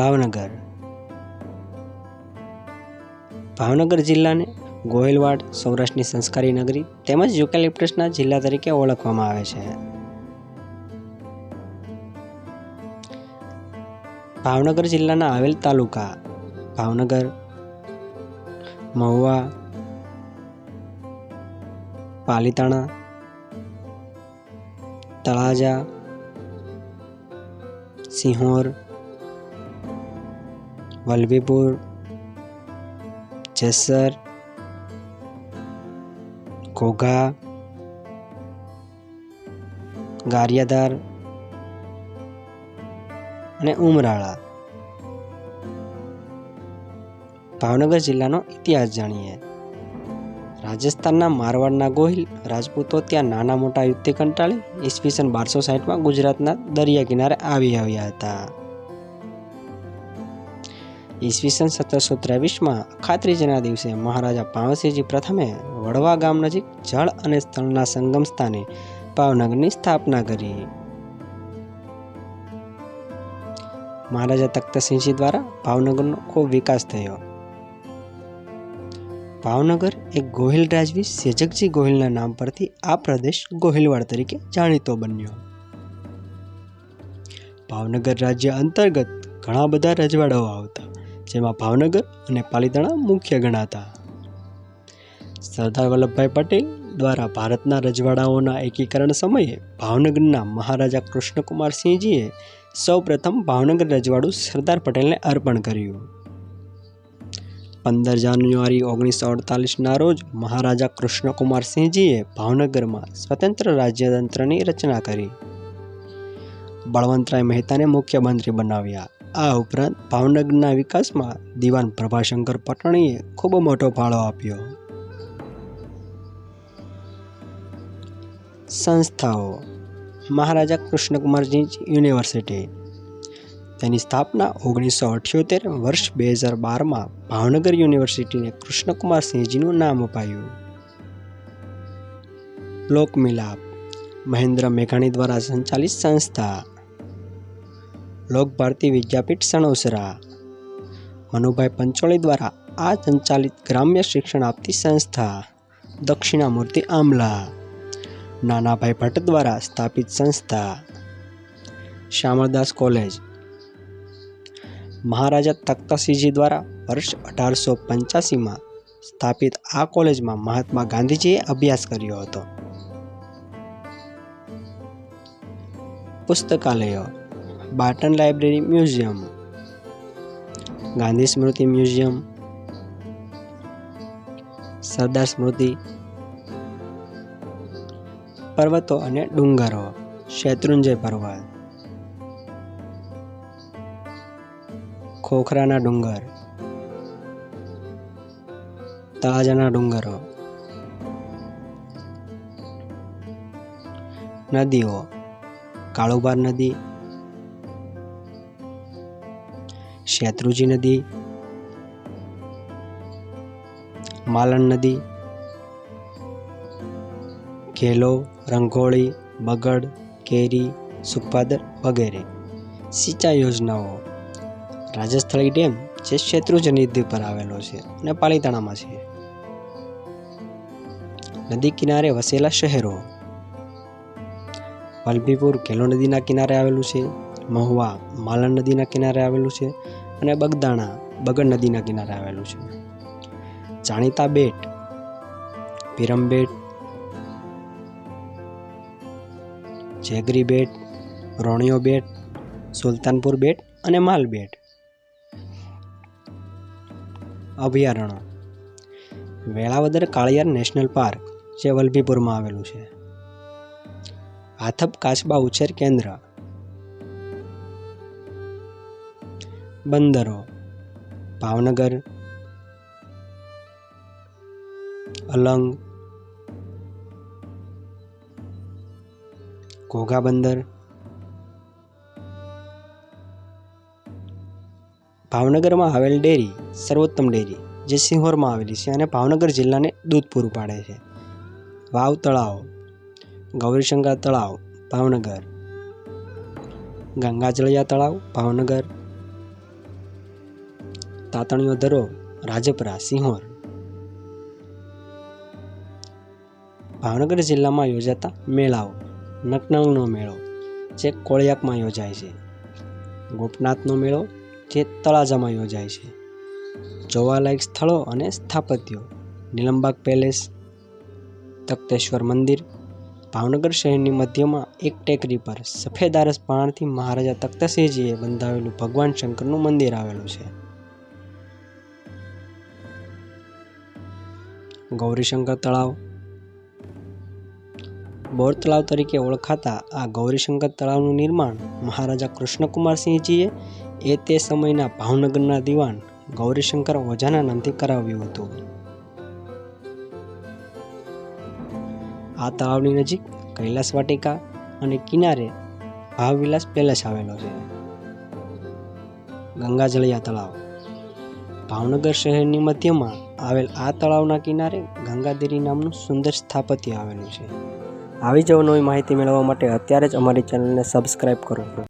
ભાવનગર. ભાવનગર જિલ્લાને ગોહિલવાડ, સૌરાષ્ટ્રની સંસ્કારી નગરી તેમજ યુકેલિપ્ટસના જિલ્લા તરીકે ઓળખવામાં આવે છે. ભાવનગર જિલ્લાના આવેલ તાલુકા ભાવનગર, મહુવા, પાલીતાણા, તળાજા, સિંહોર વલભીપુર, જેસર, ઘોઘા, ગારિયાધાર અને ઉમરાળા. ભાવનગર જિલ્લાનો ઇતિહાસ જાણીએ. રાજસ્થાનના મારવાડના ગોહિલ રાજપૂતો ત્યાં નાના મોટા યુદ્ધથી કંટાળી ઈસવીસન બારસો સાઠમાં ગુજરાતના દરિયા કિનારે આવી આવ્યા હતા. ઈસવીસન સત્તરસો ત્રેવીસમાં ખાત્રીજના દિવસે મહારાજા પાવસીજી પ્રથમે વડવા ગામ નજીક જળ અને સ્થળના સંગમ સ્થાને ભાવનગરની સ્થાપના કરી. મહારાજા તખ્તસિંહજી દ્વારા ભાવનગરનો ખૂબ વિકાસ થયો. ભાવનગર એક ગોહિલ રાજવી સેજકજી ગોહિલના નામ પરથી આ પ્રદેશ ગોહિલવાડ તરીકે જાણીતો બન્યો. ભાવનગર રાજ્ય અંતર્ગત ઘણા બધા રજવાડાઓ આવતા. જેમાં ભાવનગર અને પાલીતાણા મુખ્ય ગણાતા. સરદાર વલ્લભભાઈ પટેલ દ્વારા ભારતના રજવાડાઓના એકીકરણ સમયે ભાવનગરના મહારાજા કૃષ્ણકુમારસિંહજીએ સૌપ્રથમ ભાવનગર રજવાડું સરદાર પટેલને અર્પણ કર્યું. પંદર જાન્યુઆરી ઓગણીસો અડતાલીસના રોજ મહારાજા કૃષ્ણકુમારસિંહજીએ ભાવનગરમાં સ્વતંત્ર રાજ્યતંત્રની રચના કરી. બળવંતરાય મહેતાને મુખ્યમંત્રી બનાવ્યા. આ ઉપરાંત ભાવનગરના વિકાસમાં દિવાન પ્રભાશંકર પટણીએ ખૂબ મોટો ફાળો આપ્યો. સંસ્થાઓ. મહારાજા કૃષ્ણકુમારજી યુનિવર્સિટી. તેની સ્થાપના ઓગણીસો અઠ્યોતેર વર્ષ બે હજાર બારમાં ભાવનગર યુનિવર્સિટીને કૃષ્ણકુમાર સિંહજીનું નામ અપાયું. લોકમિલાપ. મહેન્દ્ર મેઘાણી દ્વારા સંચાલિત સંસ્થા. લોકભારતી વિદ્યાપીઠ સણોસરા. મનુભાઈ પંચોળી દ્વારા આ સંચાલિત ગ્રામ્ય શિક્ષણ આપતી સંસ્થા, દક્ષિણામૂર્તિ આમલા નાનાભાઈ ભટ્ટ દ્વારા સ્થાપિત સંસ્થા શ્યામળદાસ કોલેજ. મહારાજા તખ્તસિંહજી દ્વારા વર્ષ અઢારસો પંચ્યાસીમાં સ્થાપિત આ કોલેજમાં મહાત્મા ગાંધીજીએ અભ્યાસ કર્યો હતો. પુસ્તકાલયો. Barton library museum, Gandhi Smriti museum, Sardar Smriti પર્વતો અને ડુંગરો, શેત્રુંજય પર્વત, ખોખરાના ડુંગર તાજાના ડુંગરો, નદીઓ, કાળુબાર નદી શેત્રુજી નદી, માલણ નદી, ઘેલો, રંગોળી, બગડ, કેરી સુખપાદર વગેરે. સિંચાઈ યોજનાઓ. રાજસ્થળી ડેમ જે શેત્રુજ નદી પર આવેલો છે અને પાલીતાણામાં છે. નદી કિનારે વસેલા શહેરો. વલભીપુર કેલો નદીના કિનારે આવેલું છે. મહુવા માલણ નદીના કિનારે આવેલું છે. અને બગદાણા બગડ નદીના કિનારે આવેલું છે. જાણીતા બેટ પિરમ બેટ, જેગરી બેટ, રોણિયો બેટ, સુલતાનપુર બેટ અને માલ બેટ. અભયારણ્ય, વેળાવદર કાળિયાર નેશનલ પાર્ક, જે વલભીપુરમાં આવેલું છે. આથપ કાચબા ઉછેર કેન્દ્ર બંદરો. ભાવનગર. અલંગ. ઘોઘા બંદર. ભાવનગરમાં આવેલ ડેરી સર્વોત્તમ ડેરી, જે સિંહોરમાં આવેલી છે અને ભાવનગર જિલ્લાને દૂધ પૂરું પાડે છે. વાવ તળાવ. ગૌરીશંકર તળાવ, ભાવનગર. ગંગાજળિયા તળાવ, ભાવનગર. તાતણીયો દરો રાજપરા, સિંહોર. ભાવનગર જિલ્લામાં યોજાતા મેળાઓ નકનંગનો મેળો, જે કોળિયાકમાં યોજાય છે. ગોપનાથનો મેળો, જે તળાજામાં યોજાય છે. જોવાલાયક સ્થળો અને સ્થાપત્યો, નીલમબાગ પેલેસ, તખ્તેશ્વર મંદિર, ભાવનગર શહેરની મધ્યમાં એક ટેકરી પર સફેદ આરસ પહાડથી મહારાજા તખ્તસિંહજીએ બંધાવેલું ભગવાન શંકરનું મંદિર આવેલું છે. ગૌરીશંકર તળાવ. બોર તળાવ તરીકે ઓળખાતા આ ગૌરીશંકર તળાવનું નિર્માણ મહારાજા કૃષ્ણકુમારસિંહજીએ એ તે સમયના ભાવનગરના દિવાન ગૌરીશંકર ઓઝાના નામથી કરાવ્યું હતું. આ તળાવની નજીક કૈલાસ વાટિકા અને કિનારે ભાવવિલાસ પેલેસ આવેલો છે. ગંગાજળિયા તળાવ. ભાવનગર શહેરની મધ્યમાં આવેલ આ તળાવના કિનારે ગંગાદેરી નામનું સુંદર સ્થાપત્ય આવેલું છે. આવી જ નવી માહિતી મેળવવા માટે અત્યારે જ અમારી ચેનલને સબસ્ક્રાઈબ કરો.